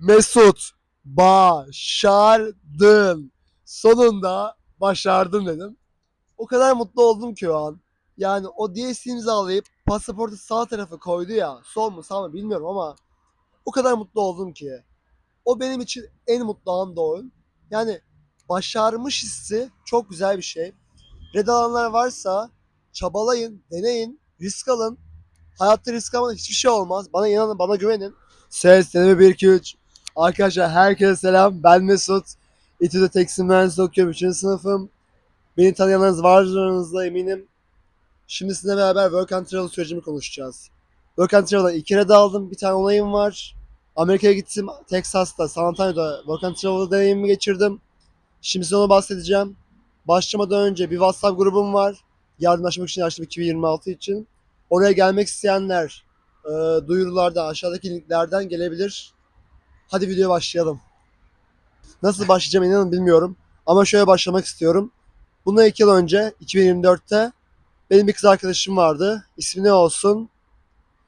Mesut başardın. Sonunda başardın dedim. O kadar mutlu oldum ki o an. Yani o DS imzalayıp pasaportu sağ tarafa koydu ya. Sol mu sağ mı bilmiyorum ama o kadar mutlu oldum ki. O benim için en mutlu an da. Yani başarmış hissi çok güzel bir şey. Red alanlar varsa çabalayın, deneyin, risk alın. Hayatta risk almadan hiçbir şey olmaz. Bana inanın, bana güvenin. Ses, deneme 1, 2, 3. Arkadaşlar herkese selam. Ben Mesut. İTÜ'de tekstil mühendisliği okuyorum. 3. sınıfım. Beni tanıyanlarınız vardır aranızda eminim. Şimdi sizinle beraber Work and Travel sürecimi konuşacağız. Work and Travel'da iki red aldım. Bir tane onayım var. Amerika'ya gittim. Texas'ta, San Antonio'da Work and Travel deneyimimi geçirdim. Şimdi size onu bahsedeceğim. Başlamadan önce bir WhatsApp grubum var. Yardımlaşmak için açtım 2026 için. Oraya gelmek isteyenler e, duyurularda aşağıdaki linklerden gelebilir. Hadi videoya başlayalım. Nasıl başlayacağım inanın bilmiyorum. Ama şöyle başlamak istiyorum. Bundan iki yıl önce 2024'te benim bir kız arkadaşım vardı. İsmi ne olsun?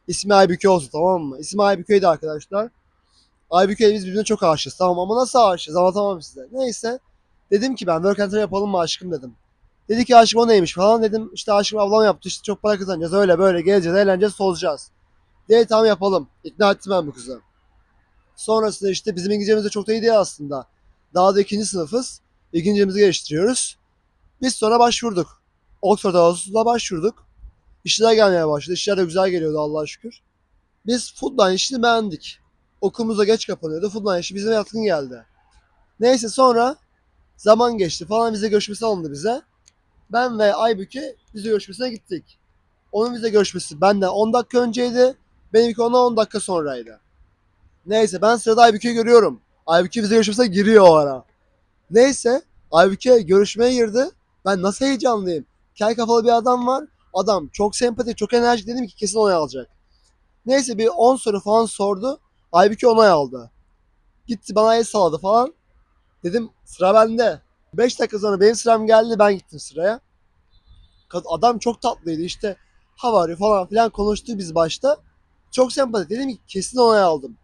İsmi Aybüke olsun tamam mı? İsmi Aybüke'ydi arkadaşlar. Aybüke'yle biz birbirine çok aşığız tamam ama nasıl aşığız anlatamam size. Neyse dedim ki ben work and yapalım mı aşkım dedim. Dedi ki aşkım o neymiş falan dedim. İşte aşkım ablam yaptı işte çok para kazanacağız öyle böyle geleceğiz eğleneceğiz solacağız. Dedi tamam yapalım. İkna ettim ben bu kızı. Sonrasında işte bizim İngilizcemiz de çok da iyi değil aslında. Daha da ikinci sınıfız. İngilizcemizi geliştiriyoruz. Biz sonra başvurduk. Oxford Ağustos'ta başvurduk. İşler gelmeye başladı. İşler de güzel geliyordu Allah'a şükür. Biz Foodline işini beğendik. Okulumuz da geç kapanıyordu. Foodline işi bize yatkın geldi. Neyse sonra zaman geçti falan vize görüşmesi alındı bize. Ben ve Aybüke vize görüşmesine gittik. Onun vize görüşmesi benden 10 dakika önceydi. Benimki ona 10 dakika sonraydı. Neyse ben sırada Aybüke'yi görüyorum. Aybüke vize görüşmesine giriyor o ara. Neyse Aybüke görüşmeye girdi. Ben nasıl heyecanlıyım. Kel kafalı bir adam var. Adam çok sempatik, çok enerjik dedim ki kesin onay alacak. Neyse bir 10 soru falan sordu. Aybüke onay aldı. Gitti bana el salladı falan. Dedim sıra bende. 5 dakika sonra benim sıram geldi ben gittim sıraya. Adam çok tatlıydı işte. Havari falan filan konuştu biz başta. Çok sempatik. Dedim ki kesin onay aldım.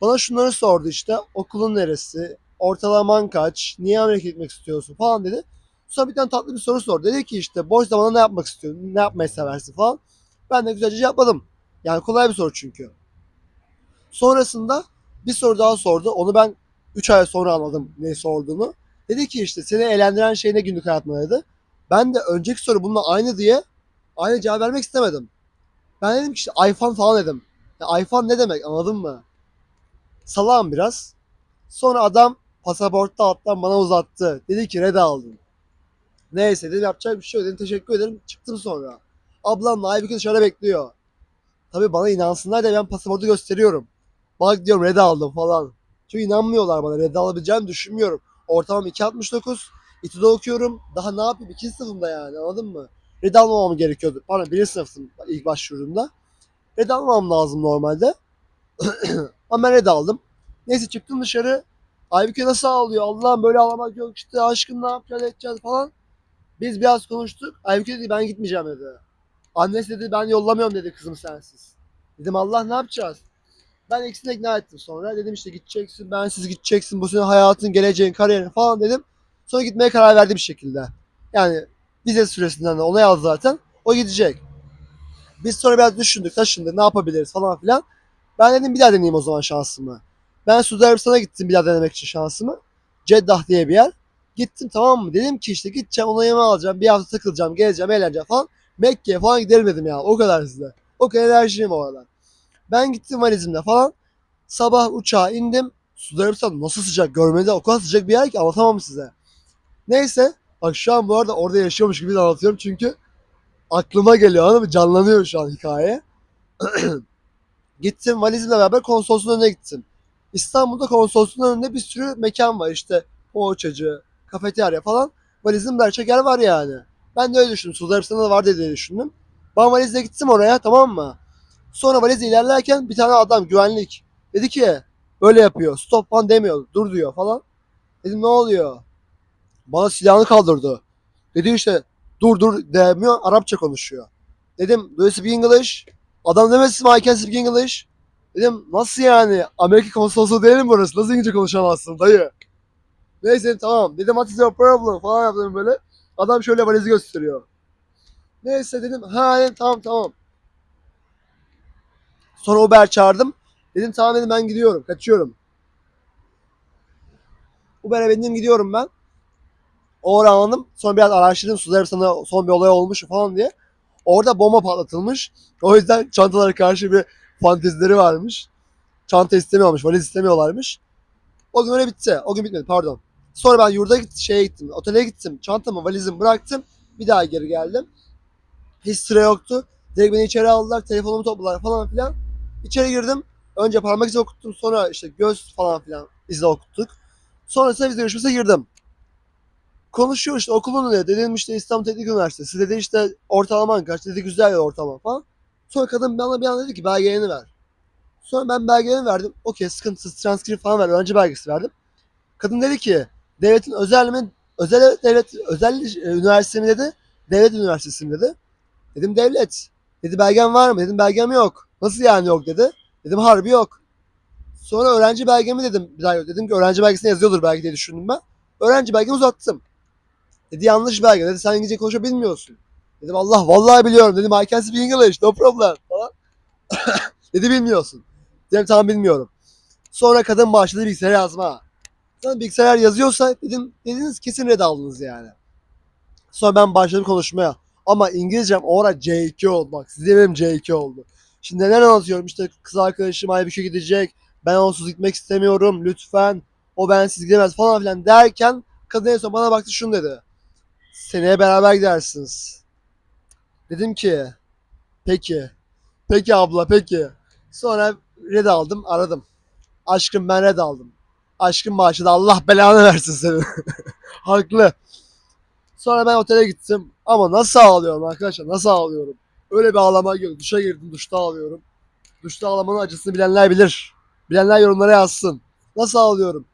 Bana şunları sordu işte. Okulun neresi? Ortalaman kaç? Niye Amerika'ya gitmek istiyorsun falan dedi. Sonra bir tane tatlı bir soru sordu. Dedi ki işte boş zamanında ne yapmak istiyorsun? Ne yapmayı seversin falan. Ben de güzelce cevapladım. Yani kolay bir soru çünkü. Sonrasında bir soru daha sordu. Onu ben 3 ay sonra anladım ne sorduğunu. Dedi ki işte seni eğlendiren şey ne günlük hayatında dedi. Ben de önceki soru bununla aynı diye aynı cevap vermek istemedim. Ben dedim ki işte iPhone falan dedim. Ya iPhone ne demek anladın mı? Salağım biraz. Sonra adam pasaportta alttan bana uzattı. Dedi ki red aldım. Neyse dedim yapacak bir şey yok. Dedim teşekkür ederim. Çıktım sonra. Ablamla Aybüke dışarıda bekliyor. Tabii bana inansınlar diye ben pasaportu gösteriyorum. Bak diyorum red aldım falan. Çünkü inanmıyorlar bana. Red alabileceğimi düşünmüyorum. Ortamım 2.69. İTÜ'de okuyorum. Daha ne yapayım? İkinci sınıfımda yani anladın mı? Red almamam gerekiyordu. Pardon birinci sınıftım ilk başvurduğumda. Red almam lazım normalde. Ama ben red aldım. Neyse çıktım dışarı. Aybüke nasıl ağlıyor? Allah'ım böyle ağlamak yok işte aşkım ne yapacağız edeceğiz falan. Biz biraz konuştuk. Aybüke dedi ben gitmeyeceğim dedi. Annesi dedi ben yollamıyorum dedi kızım sensiz. Dedim Allah ne yapacağız? Ben ikisini ikna ettim sonra. Dedim işte gideceksin, bensiz gideceksin. Bu senin hayatın, geleceğin, kariyerin falan dedim. Sonra gitmeye karar verdi bir şekilde. Yani vize süresinden de onay aldı zaten. O gidecek. Biz sonra biraz düşündük, taşındık, ne yapabiliriz falan filan. Ben dedim bir daha deneyeyim o zaman şansımı. Ben Suudi Arabistan'a gittim bir daha denemek için şansımı. Ceddah diye bir yer. Gittim tamam mı? Dedim ki işte gideceğim onayımı alacağım. Bir hafta takılacağım, geleceğim, eğleneceğim falan. Mekke'ye falan gidelim dedim ya. O kadar size. O kadar enerjiyim o aralar. Ben gittim valizimle falan. Sabah uçağa indim. Suudi Arabistan nasıl sıcak görmenize o kadar sıcak bir yer ki anlatamam size. Neyse. Bak şu an bu arada orada yaşıyormuş gibi de anlatıyorum çünkü aklıma geliyor anladın mı? Canlanıyor şu an hikaye. gittim valizimle beraber konsolosluğun önüne gittim. İstanbul'da konsolosluğun önünde bir sürü mekan var işte. Poğaçacı, kafeterya falan. Valizimde her şey yer var yani. Ben de öyle düşündüm. Suudi Arabistan'da da var diye düşündüm. Ben valizle gittim oraya tamam mı? Sonra valizle ilerlerken bir tane adam güvenlik dedi ki böyle yapıyor. Stop falan demiyor. Dur diyor falan. Dedim ne oluyor? Bana silahını kaldırdı. Dedi işte dur dur demiyor. Arapça konuşuyor. Dedim do you speak English? Adam demesin I can speak English. Dedim nasıl yani? Amerika konsolosluğu değil mi burası? Nasıl İngilizce konuşamazsın dayı? Neyse tamam. Dedim what is your problem falan yaptım böyle. Adam şöyle valizi gösteriyor. Neyse dedim ha dedim, tamam tamam. Sonra Uber çağırdım. Dedim tamam dedim ben gidiyorum. Kaçıyorum. Uber'e bindim gidiyorum ben. O anladım. Sonra biraz araştırdım. Suzer sana son bir olay olmuş falan diye. Orada bomba patlatılmış. O yüzden çantalara karşı bir fantezileri varmış. Çanta istemiyormuş, valiz istemiyorlarmış. O gün öyle bitti. O gün bitmedi pardon. Sonra ben yurda git, şeye gittim, otele gittim. Çantamı, valizimi bıraktım. Bir daha geri geldim. Hiç sıra yoktu. Direkt beni içeri aldılar, telefonumu topladılar falan filan. İçeri girdim. Önce parmak izi okuttum, sonra işte göz falan filan izi okuttuk. Sonrasında vize görüşmesine girdim. Konuşuyor işte okulun ne? Dedim işte İstanbul Teknik Üniversitesi. Dedi işte ortalaman kaç? Dedi güzel bir ortalama falan. Sonra kadın bana bir anda dedi ki belgelerini ver. Sonra ben belgelerini verdim. Okey sıkıntısız transkript falan ver. Öğrenci belgesi verdim. Kadın dedi ki devletin özel mi? Özel devlet özel e, üniversite mi dedi. Devlet üniversitesi mi dedi. Dedim devlet. Dedi belgen var mı? Dedim belgem yok. Nasıl yani yok dedi. Dedim harbi yok. Sonra öğrenci belgemi dedim bir daha yok. Dedim ki öğrenci belgesine yazıyordur belki diye düşündüm ben. Öğrenci belgemi uzattım. Dedi yanlış belge. Dedi sen İngilizce konuşabilmiyorsun. Dedim Allah vallahi biliyorum. Dedim I can speak English no problem falan. dedi bilmiyorsun. Dedim tamam bilmiyorum. Sonra kadın başladı bilgisayara yazma. Sen bilgisayar yazıyorsa dedim dediniz kesin red aldınız yani. Sonra ben başladım konuşmaya. Ama İngilizcem o ara C2 oldu bak. Size benim C2 oldu. Şimdi neler anlatıyorum işte kız arkadaşım Aybük'e gidecek. Ben onsuz gitmek istemiyorum lütfen. O bensiz gidemez falan filan derken kadın en son bana baktı şunu dedi. Seneye beraber gidersiniz. Dedim ki peki. Peki abla peki. Sonra red aldım aradım. Aşkım ben red aldım. Aşkım bağışladı Allah belanı versin seni. Haklı. Sonra ben otele gittim. Ama nasıl ağlıyorum arkadaşlar nasıl ağlıyorum. Öyle bir ağlama yok. Duşa girdim duşta ağlıyorum. Duşta ağlamanın acısını bilenler bilir. Bilenler yorumlara yazsın. Nasıl ağlıyorum.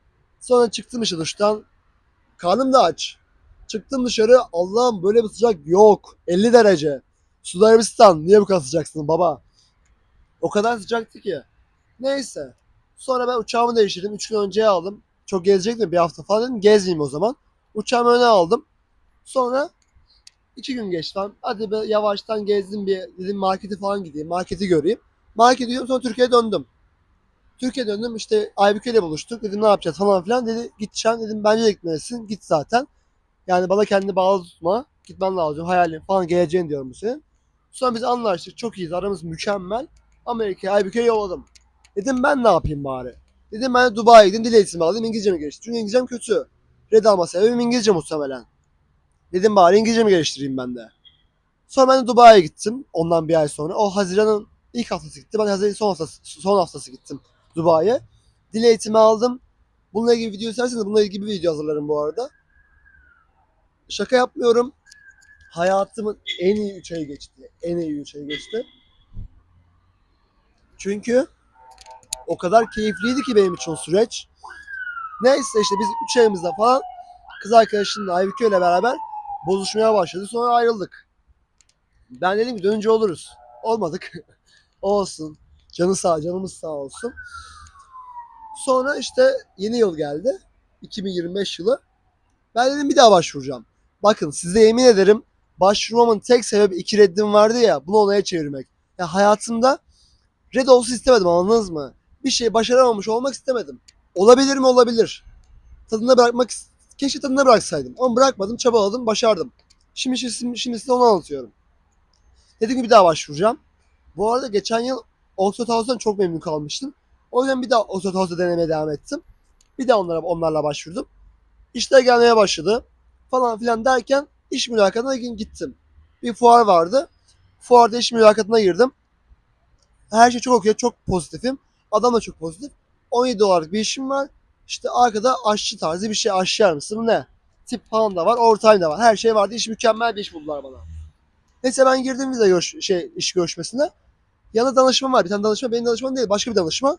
Sonra çıktım işte duştan. Karnım da aç. Çıktım dışarı. Allah'ım böyle bir sıcak yok. 50 derece. Suudi. Niye bu kadar sıcaksın baba? O kadar sıcaktı ki. Neyse. Sonra ben uçağımı değiştirdim. 3 gün önceye aldım. Çok gezecektim bir hafta falan dedim. Gezmeyeyim o zaman. Uçağımı öne aldım. Sonra iki gün geçti falan. Hadi be yavaştan gezdim bir dedim markete falan gideyim. Marketi göreyim. Markete gidiyorum sonra Türkiye'ye döndüm. Türkiye'ye döndüm işte Aybüke ile buluştuk. Dedim ne yapacağız falan filan. Dedi gideceğim dedim bence de gitmelisin. Git zaten. Yani bana kendini bağlı tutma. Gitmen lazım. Hayalin falan geleceğin diyorum senin. Sonra biz anlaştık. Çok iyiyiz. Aramız mükemmel. Amerika'ya Aybüke'ye yolladım. Dedim ben ne yapayım bari? Dedim ben Dubai'ye gideyim dil eğitimi alayım İngilizcemi geliştireyim. Çünkü İngilizcem kötü. Red alma sebebim İngilizce muhtemelen. Dedim bari İngilizcemi geliştireyim ben de. Sonra ben de Dubai'ye gittim ondan bir ay sonra. O Haziran'ın ilk haftası gitti. Ben Haziran'ın son haftası, son haftası gittim Dubai'ye. Dil eğitimi aldım. Bununla ilgili video isterseniz bununla ilgili bir video hazırlarım bu arada. Şaka yapmıyorum. Hayatımın en iyi 3 ayı geçti. En iyi 3 ayı geçti. Çünkü o kadar keyifliydi ki benim için o süreç. Neyse işte biz 3 ayımızda falan kız arkadaşımla Aybüke ile beraber bozuşmaya başladı. Sonra ayrıldık. Ben dedim ki dönünce oluruz. Olmadık. olsun. Canı sağ, canımız sağ olsun. Sonra işte yeni yıl geldi. 2025 yılı. Ben dedim bir daha başvuracağım. Bakın size yemin ederim başvurmamın tek sebebi iki reddim vardı ya bunu olaya çevirmek. Ya hayatımda red olsun istemedim anladınız mı? Bir şey başaramamış olmak istemedim. Olabilir mi? Olabilir. Tadında bırakmak keşke tadında bıraksaydım. Ama bırakmadım, çabaladım, başardım. Şimdi, şimdi, şimdi size onu anlatıyorum. Dedim ki bir daha başvuracağım. Bu arada geçen yıl Oxford çok memnun kalmıştım. O yüzden bir daha Oxford denemeye devam ettim. Bir daha onlara, onlarla başvurdum. İşler gelmeye başladı. Falan filan derken iş mülakatına gittim. Bir fuar vardı. Fuarda iş mülakatına girdim. Her şey çok okey, çok pozitifim. Adam da çok pozitif. 17 dolarlık bir işim var. İşte arkada aşçı tarzı bir şey aşçı yardımcısı ne? Tip falan da var, overtime da var. Her şey vardı. İş mükemmel bir iş buldular bana. Neyse ben girdim vize görüş şey iş görüşmesine. Yanında danışman var. Bir tane danışman benim danışman değil, başka bir danışman.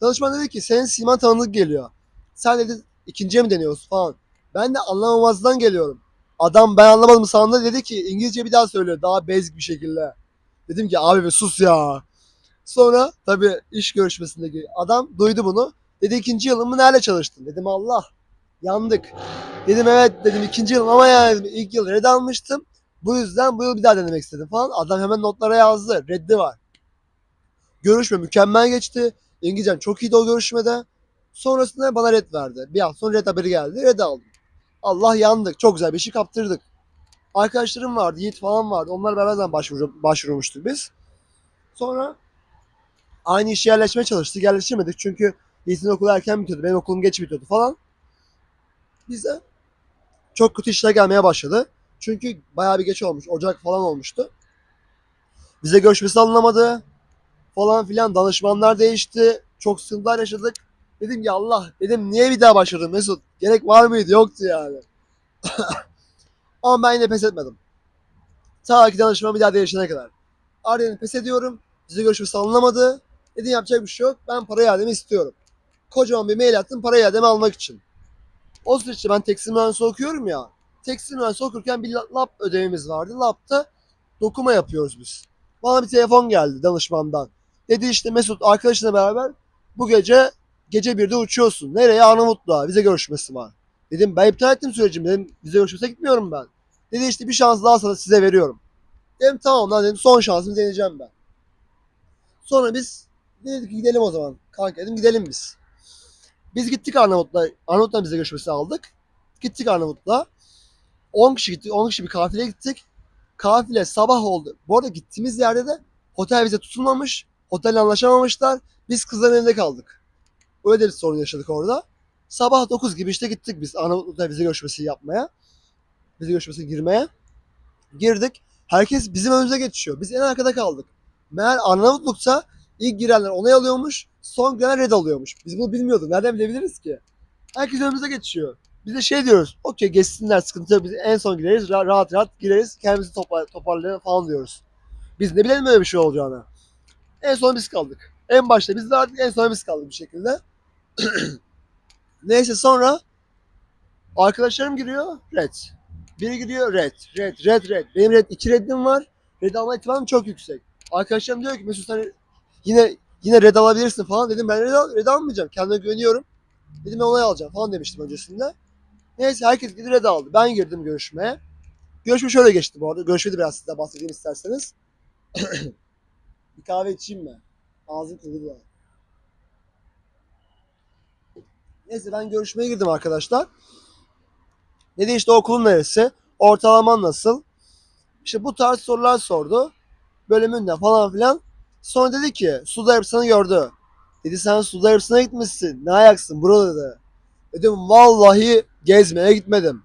Danışman dedi ki senin siman tanıdık geliyor. Sen dedi ikinciye mi deniyorsun falan. Ben de anlamamazdan geliyorum. Adam ben anlamadım sandı dedi ki İngilizce bir daha söylüyor daha basic bir şekilde. Dedim ki abi be sus ya. Sonra tabii iş görüşmesindeki adam duydu bunu. Dedi ikinci yılın mı nerede çalıştın? Dedim Allah yandık. Dedim evet dedim ikinci yılım ama yani ilk yıl red almıştım. Bu yüzden bu yıl bir daha denemek istedim falan. Adam hemen notlara yazdı. Reddi var. Görüşme mükemmel geçti. İngilizcem çok iyiydi o görüşmede. Sonrasında bana red verdi. Bir hafta sonra red haberi geldi. Red aldım. Allah yandık. Çok güzel bir işi kaptırdık. Arkadaşlarım vardı. Yiğit falan vardı. Onlarla beraber başvuru, başvurmuştuk biz. Sonra aynı işe yerleşmeye çalıştık. Yerleşemedik çünkü Yiğit'in okulu erken bitiyordu. Benim okulum geç bitiyordu falan. Bize çok kötü işler gelmeye başladı. Çünkü bayağı bir geç olmuş. Ocak falan olmuştu. Bize görüşmesi alınamadı. Falan filan danışmanlar değişti. Çok sıkıntılar yaşadık. Dedim ya Allah dedim niye bir daha başladım Mesut? Gerek var mıydı? Yoktu yani. Ama ben yine pes etmedim. Ta ki danışman bir daha değişene kadar. Ardından pes ediyorum. Bize görüşmesi alınamadı. Dedim yapacak bir şey yok. Ben para iademi istiyorum. Kocaman bir mail attım para iademi almak için. O süreçte ben tekstil mühendisi okuyorum ya. Tekstil mühendisi okurken bir lab ödevimiz vardı. Lab'da dokuma yapıyoruz biz. Bana bir telefon geldi danışmandan. Dedi işte Mesut arkadaşınla beraber bu gece gece 1'de uçuyorsun. Nereye? Arnavutluğa. Vize görüşmesi var. Dedim ben iptal ettim sürecimi. Dedim vize görüşmesine gitmiyorum ben. Dedi işte bir şans daha sana size veriyorum. Dedim tamam lan dedim son şansımı deneyeceğim ben. Sonra biz dedik ki gidelim o zaman. Kanka dedim gidelim biz. Biz gittik Arnavut'la. Arnavut'tan bize görüşmesi aldık. Gittik Arnavut'la. 10 kişi gittik. 10 kişi bir kafile gittik. Kafile sabah oldu. Bu arada gittiğimiz yerde de otel bize tutulmamış. Otelle anlaşamamışlar. Biz kızların evinde kaldık. Öyle bir sorun yaşadık orada. Sabah 9 gibi işte gittik biz Arnavutlu'da vize görüşmesi yapmaya. Vize görüşmesi girmeye. Girdik. Herkes bizim önümüze geçiyor. Biz en arkada kaldık. Meğer Arnavutluk'ta ilk girenler onay alıyormuş. Son girenler red alıyormuş. Biz bunu bilmiyorduk. Nereden bilebiliriz ki? Herkes önümüze geçiyor. Biz de şey diyoruz. Okey geçsinler sıkıntı yok. Biz en son gireriz. ra- rahat rahat gireriz. Kendimizi topar, toparlayalım falan diyoruz. Biz ne bilelim öyle bir şey olacağını. En son biz kaldık. En başta biz vardık. En son biz kaldık bir şekilde. Neyse sonra arkadaşlarım giriyor. Red. Biri giriyor red. Red. Red. Red. Benim red. iki reddim var. Red alma ihtimalim çok yüksek. Arkadaşlarım diyor ki Mesut sen yine yine red alabilirsin falan. Dedim ben red, al- red almayacağım. Kendime güveniyorum. Dedim ben onay alacağım falan demiştim öncesinde. Neyse herkes gidi red aldı. Ben girdim görüşmeye. Görüşme şöyle geçti bu arada. Görüşmedi biraz size bahsedeyim isterseniz. bir kahve içeyim mi? Ağzım kırıldı. Neyse ben görüşmeye girdim arkadaşlar. Dedi işte okulun neresi? Ortalaman nasıl? İşte bu tarz sorular sordu. Bölümünde falan filan. Sonra dedi ki Suda Arabistan'ı gördü. Dedi sen Suda Arabistan'a gitmişsin. Ne ayaksın bro dedi. Dedim vallahi gezmeye gitmedim.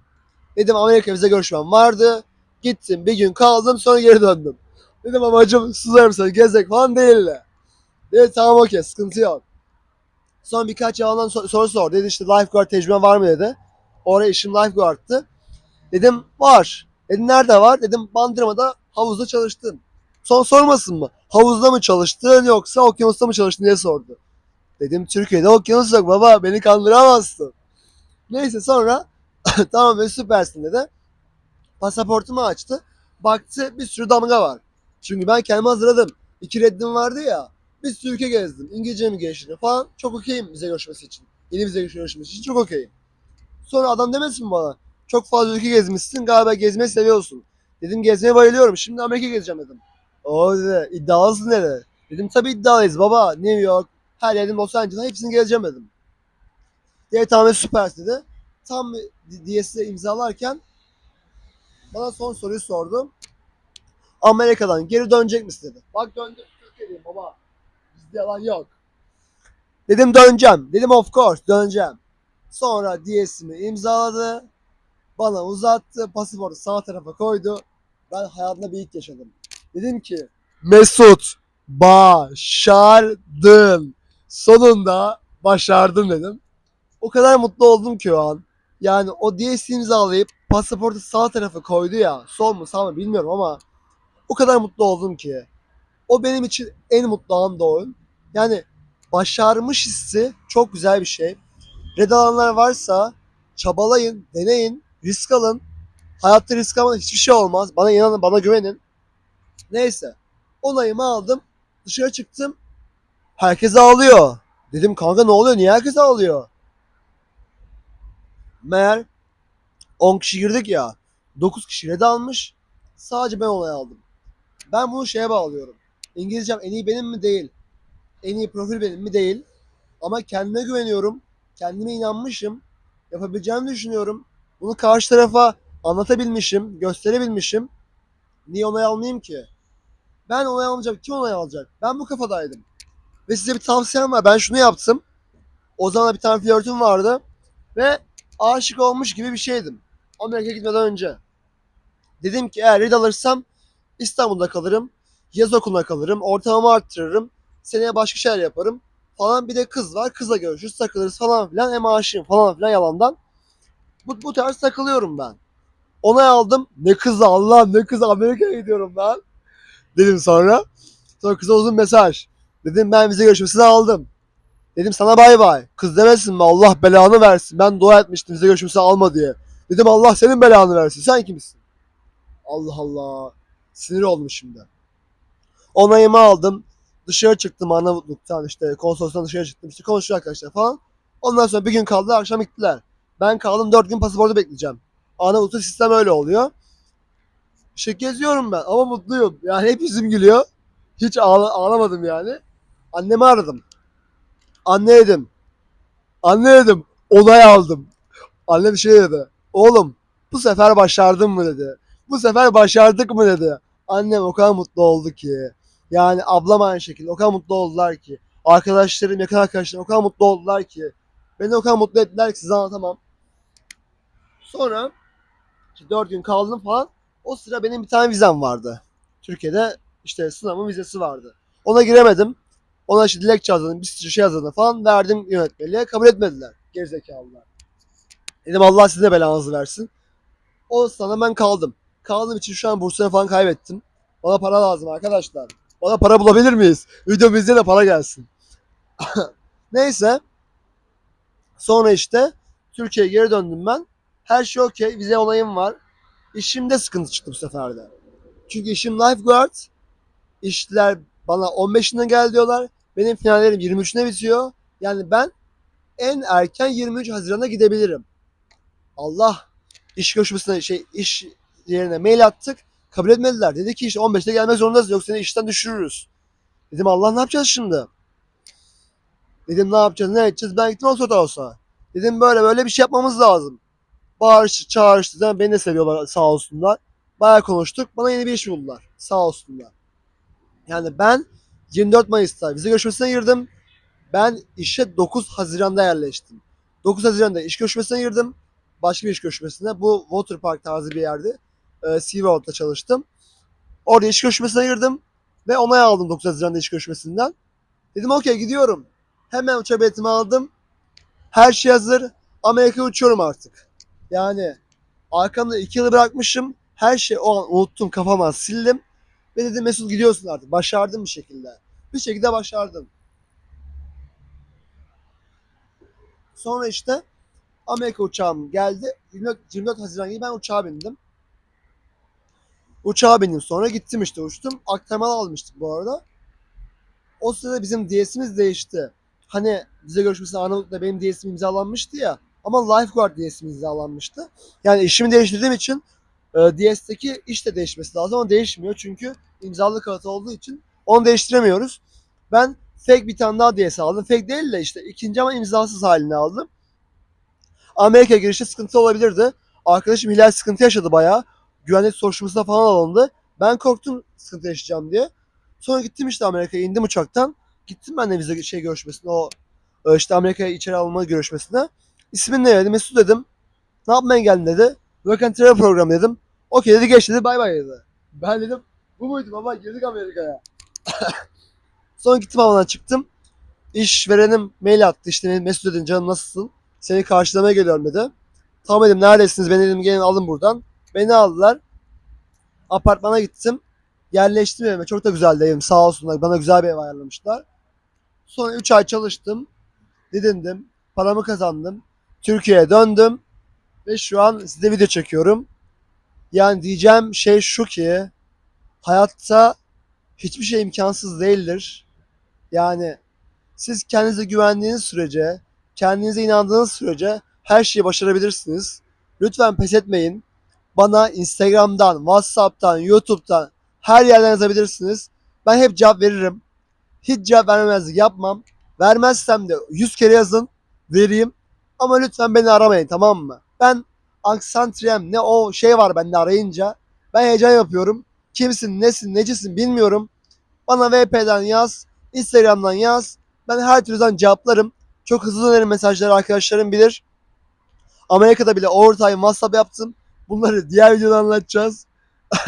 Dedim Amerika vize görüşmem vardı. Gittim bir gün kaldım sonra geri döndüm. Dedim amacım Suda Arabistan'ı gezmek falan değil. Dedi tamam okey sıkıntı yok. Sonra birkaç yalandan sor- soru sordu. Dedi işte lifeguard tecrüben var mı dedi. Oraya işim lifeguard'tı. Dedim var. Dedim nerede var? Dedim Bandırma'da havuzda çalıştım. Son sormasın mı? Havuzda mı çalıştın yoksa okyanusta mı çalıştın diye sordu. Dedim Türkiye'de okyanus yok baba beni kandıramazsın. Neyse sonra tamam be süpersin dedi. Pasaportumu açtı. Baktı bir sürü damga var. Çünkü ben kendimi hazırladım. İki reddim vardı ya. Bir sürü ülke gezdim. İngilizcemi geliştirdim falan. Çok okeyim vize görüşmesi için. Yeni vize görüşmesi için çok okeyim. Sonra adam demesin bana? Çok fazla ülke gezmişsin galiba gezmeyi seviyorsun. Dedim gezmeye bayılıyorum. Şimdi Amerika gezeceğim dedim. O dedi iddialısın dedi. Dedim tabii iddialıyız baba. New York, her yerim Los Angeles hepsini gezeceğim dedim. Dedi tamam süpersin dedi. Tam DS'e imzalarken bana son soruyu sordu. Amerika'dan geri dönecek misin dedi. Bak döndüm Türkiye'deyim baba. Yalan yok. Dedim döneceğim. Dedim of course döneceğim. Sonra DS'imi imzaladı. Bana uzattı. Pasaportu sağ tarafa koydu. Ben hayatımda bir ilk yaşadım. Dedim ki Mesut başardın. Sonunda başardın dedim. O kadar mutlu oldum ki o an. Yani o DS imzalayıp pasaportu sağ tarafa koydu ya. Sol mu sağ mı bilmiyorum ama o kadar mutlu oldum ki. O benim için en mutlu an da. Yani başarmış hissi çok güzel bir şey. Red alanlar varsa çabalayın, deneyin, risk alın. Hayatta risk almadan hiçbir şey olmaz. Bana inanın, bana güvenin. Neyse. Onayımı aldım. Dışarı çıktım. Herkes ağlıyor. Dedim kanka ne oluyor? Niye herkes ağlıyor? Meğer 10 kişi girdik ya. 9 kişi red almış. Sadece ben olay aldım. Ben bunu şeye bağlıyorum. İngilizcem en iyi benim mi? Değil. En iyi profil benim mi? Değil. Ama kendime güveniyorum. Kendime inanmışım. Yapabileceğimi düşünüyorum. Bunu karşı tarafa anlatabilmişim. Gösterebilmişim. Niye onay almayayım ki? Ben onay almayacağım. Kim onay alacak? Ben bu kafadaydım. Ve size bir tavsiyem var. Ben şunu yaptım. O zaman bir tane flörtüm vardı. Ve aşık olmuş gibi bir şeydim. Amerika'ya gitmeden önce. Dedim ki eğer red alırsam İstanbul'da kalırım. Yaz okuluna kalırım. Ortamımı arttırırım. Seneye başka şeyler yaparım. Falan bir de kız var. Kızla görüşürüz, takılırız falan filan. Hem aşığım falan filan yalandan. Bu, bu tarz takılıyorum ben. Onay aldım. Ne kız Allah'ım ne kız Amerika'ya gidiyorum ben. Dedim sonra. Sonra kıza uzun mesaj. Dedim ben vize görüşmesini aldım. Dedim sana bay bay. Kız demesin mi Allah belanı versin. Ben dua etmiştim vize görüşmesi alma diye. Dedim Allah senin belanı versin. Sen kimsin? Allah Allah. Sinir oldum şimdi. Onayımı aldım. Dışarı çıktım Arnavutluk'tan işte konsolosluğdan dışarı çıktım. İşte konuşuyor arkadaşlar falan. Ondan sonra bir gün kaldı akşam gittiler. Ben kaldım dört gün pasaportu bekleyeceğim. Arnavutluk'ta sistem öyle oluyor. İşte geziyorum ben ama mutluyum. Yani hep yüzüm gülüyor. Hiç ağla- ağlamadım yani. Annemi aradım. Anne dedim. Anne dedim. Onay aldım. Annem şey dedi. Oğlum bu sefer başardın mı dedi. Bu sefer başardık mı dedi. Annem o kadar mutlu oldu ki. Yani ablam aynı şekilde o kadar mutlu oldular ki. Arkadaşlarım, yakın arkadaşlarım o kadar mutlu oldular ki. Beni o kadar mutlu ettiler ki size anlatamam. Sonra işte 4 gün kaldım falan. O sıra benim bir tane vizem vardı. Türkiye'de işte sınavın vizesi vardı. Ona giremedim. Ona işte dilekçe yazdım, bir sürü şey yazdım falan. Verdim yönetmeliğe. Kabul etmediler. Gerizekalılar. Dedim Allah size belanızı versin. O sana ben kaldım. Kaldığım için şu an bursaya falan kaybettim. Bana para lazım arkadaşlar. Bana para bulabilir miyiz? Video bizde de para gelsin. Neyse. Sonra işte Türkiye'ye geri döndüm ben. Her şey okey. Vize olayım var. İşimde sıkıntı çıktı bu sefer de. Çünkü işim lifeguard. İşler bana 15'inde gel diyorlar. Benim finallerim 23'üne bitiyor. Yani ben en erken 23 Haziran'a gidebilirim. Allah iş görüşmesine şey iş yerine mail attık. Kabul etmediler. Dedi ki işte 15'te gelmek zorundasın yoksa seni işten düşürürüz. Dedim Allah ne yapacağız şimdi? Dedim ne yapacağız ne edeceğiz? Ben gittim Oxford House'a. Dedim böyle böyle bir şey yapmamız lazım. Bağırıştı çağırıştı. Zaten beni de seviyorlar sağ olsunlar. Bayağı konuştuk. Bana yeni bir iş buldular. Sağ olsunlar. Yani ben 24 Mayıs'ta vize görüşmesine girdim. Ben işe 9 Haziran'da yerleştim. 9 Haziran'da iş görüşmesine girdim. Başka bir iş görüşmesine. Bu Water Park tarzı bir yerdi. Ee, SeaWorld'da çalıştım. Orada iş görüşmesine girdim. Ve onay aldım 9 Haziran'da iş görüşmesinden. Dedim okey gidiyorum. Hemen uçak biletimi aldım. Her şey hazır. Amerika'ya uçuyorum artık. Yani arkamda 2 yılı bırakmışım. Her şey o an unuttum kafama sildim. Ve dedim Mesut gidiyorsun artık. Başardım bir şekilde. Bir şekilde başardım. Sonra işte Amerika uçağım geldi. 24, 24 Haziran gibi ben uçağa bindim. Uçağa bindim sonra gittim işte uçtum. Aktarmalı almıştık bu arada. O sırada bizim DS'imiz değişti. Hani bize görüşmesinde Arnavut'la benim DS'im imzalanmıştı ya. Ama Lifeguard DS'im imzalanmıştı. Yani işimi değiştirdiğim için e, DS'teki iş de değişmesi lazım ama değişmiyor çünkü imzalı kağıt olduğu için onu değiştiremiyoruz. Ben fake bir tane daha DS aldım. Fake değil de işte ikinci ama imzasız halini aldım. Amerika girişte sıkıntı olabilirdi. Arkadaşım Hilal sıkıntı yaşadı bayağı. Güvenlik soruşturmasına falan alındı. Ben korktum sıkıntı yaşayacağım diye. Sonra gittim işte Amerika'ya indim uçaktan. Gittim ben de vize şey görüşmesine o e, işte Amerika'ya içeri alma görüşmesine. İsmin ne dedi? Mesut dedim. Ne yapmaya geldin dedi. Work and Travel program dedim. Okey dedi geç dedi bay bay dedi. Ben dedim bu muydu baba girdik Amerika'ya. Sonra gittim havadan çıktım. İşverenim mail attı işte Mesut dedim canım nasılsın? Seni karşılamaya geliyorum dedi. Tamam dedim neredesiniz? Beni dedim gelin alın buradan. Beni aldılar. Apartmana gittim. Yerleştim evime. Çok da güzeldi evim. Sağ olsunlar. Bana güzel bir ev ayarlamışlar. Sonra 3 ay çalıştım. Didindim. Paramı kazandım. Türkiye'ye döndüm. Ve şu an size video çekiyorum. Yani diyeceğim şey şu ki hayatta hiçbir şey imkansız değildir. Yani Siz kendinize güvendiğiniz sürece, kendinize inandığınız sürece her şeyi başarabilirsiniz. Lütfen pes etmeyin. Bana Instagram'dan, WhatsApp'tan, YouTube'dan her yerden yazabilirsiniz. Ben hep cevap veririm. Hiç cevap vermemezlik yapmam. Vermezsem de 100 kere yazın, vereyim. Ama lütfen beni aramayın tamam mı? Ben aksantriyem ne o şey var bende arayınca. Ben heyecan yapıyorum. Kimsin, nesin, necisin bilmiyorum. Bana VP'den yaz, Instagram'dan yaz. Ben her türlüden cevaplarım. Çok hızlı dönerim mesajları arkadaşlarım bilir. Amerika'da bile overtime WhatsApp yaptım. Bunları diğer videoda anlatacağız.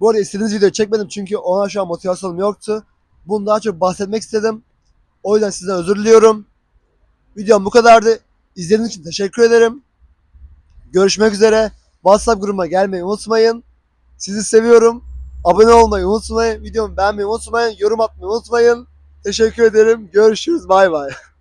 Bu arada istediğiniz videoyu çekmedim çünkü ona şu an motivasyonum yoktu. Bunu daha çok bahsetmek istedim. O yüzden sizden özür diliyorum. Videom bu kadardı. İzlediğiniz için teşekkür ederim. Görüşmek üzere. WhatsApp grubuma gelmeyi unutmayın. Sizi seviyorum. Abone olmayı unutmayın. Videomu beğenmeyi unutmayın. Yorum atmayı unutmayın. Teşekkür ederim. Görüşürüz. Bay bay.